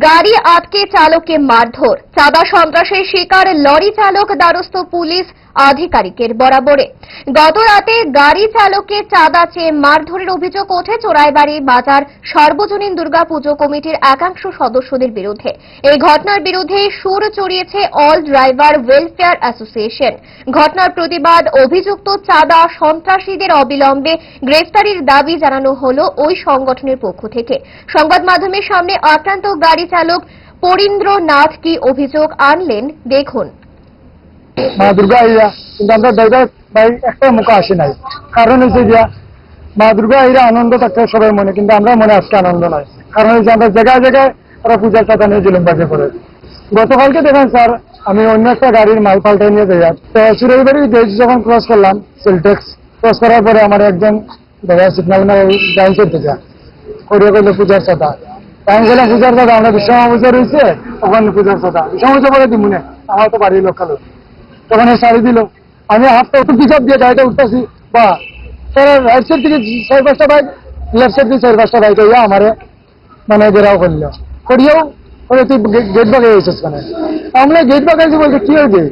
গাড়ি আটকে চালককে মারধর। চাঁদা সন্ত্রাসের শিকার লরি চালক, দ্বারস্থ পুলিশ আধিকারিকের বরাবরে। গত রাতে গাড়ি চালককে চাঁদা চেয়ে মারধরের অভিযোগ ওঠে চোরাইবাড়ি বাজার সর্বজনীন দুর্গা পুজো কমিটির একাংশ সদস্যদের বিরুদ্ধে। এই ঘটনার বিরুদ্ধে সুর চড়িয়েছে অল ড্রাইভার ওয়েলফেয়ার অ্যাসোসিয়েশন। ঘটনার প্রতিবাদ অভিযুক্ত চাঁদা সন্ত্রাসীদের অবিলম্বে গ্রেফতারির দাবি জানানো হল ওই সংগঠনের পক্ষ থেকে। সংবাদ মাধ্যমের সামনে আক্রান্ত গাড়ি চালক পরীন্দ্রনাথ কি অভিযোগ আনলেন? দেখুন। মা দুর্গা আইরা কিন্তু আমরা ড্রাইভার ভাই একটা মুখে আসে নাই। কারণ হচ্ছে গিয়া মা দুর্গা আইরা আনন্দ থাকতে সবাই মনে, কিন্তু আমরা মনে আজকে আনন্দ নাই। কারণ হচ্ছে আমরা জায়গায় জায়গায় ওরা পূজার চাঁদা নিয়ে জুলুম বাজে করে। গতকালকে দেখেন স্যার, আমি অন্য একটা গাড়ির মাল পাল্টাই নিয়ে যাই তো সুরেবাড়ি গেট যখন ক্রস করলাম সেলটেক্স ক্রস করার পরে আমার একজন দেখা সিগন্যাল না ডাইন সাইড থেকে করিয়ে করল পূজার চাঁদা। আমি বললাম পূজার চাঁদা আমরা বিশ্বমা রয়েছে, ওখানে পূজার চাঁদা বিশ্বমা বলে দিমুনে, আমার তো বাড়ির লোক খালো তখন শাড়ি দিল। আমি হাতটা একটু পিছাপ দিয়ে গাড়িটা উঠতেছি, বা, তারা রাইট সাইড থেকে চার পাঁচটা বাইক লেফট সাইড থেকে চার পাঁচটা বাইক হইয়া আমারে মানে ঘেরাও করল। করিয়াও ওরে তুই গেট বাগে এসেছিস কেন আমরা গেট বাগাইছি বলতে, কি হয়েছে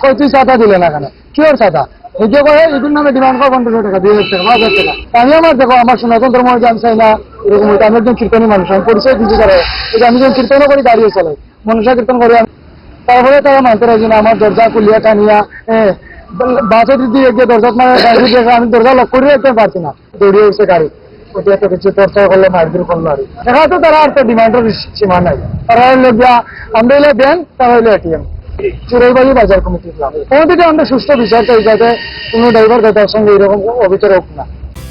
কই, তুই চাঁদা দিলে না কেন? কি ওর চাঁদা? নিজে করে এগুলোর নামে ডিমান্ড করো, পঞ্চাশ টাকা, দুই হাজার টাকা, পাঁচ হাজার টাকা। আমি আমার দেখো, আমার সনাতন ধর্ম জানি চাই না। এরকম আমি একজন কীর্তনী মানুষ, আমি পরিচয় দিতে পারে আমি যখন কীর্তন করি গাড়িও চলে। মনসা কীর্তন করি তারপরে তারা মানতে রাজি না, আমার দরজা খুলিয়া টানিয়া বাসে দিয়ে গিয়ে দরজা মানে আমি দরজা লক করে রাখতে পারছি না। দৌড়িয়ে উঠছে গাড়ি। ওটা এত কিছু চর্চা করল মারধর করল আর দেখা তো তারা আর তো ডিমান্ডের সীমা নাই। তারা হইলে গিয়া আমরা হইলে ব্যাংক, তারা হইলে এটিএম চুরাইবাড়ি বাজার কমিটি কমিটিতে আমরা সুস্থ বিচার চাই যাতে কোনো ড্রাইভার তার সঙ্গে এরকম হোক না।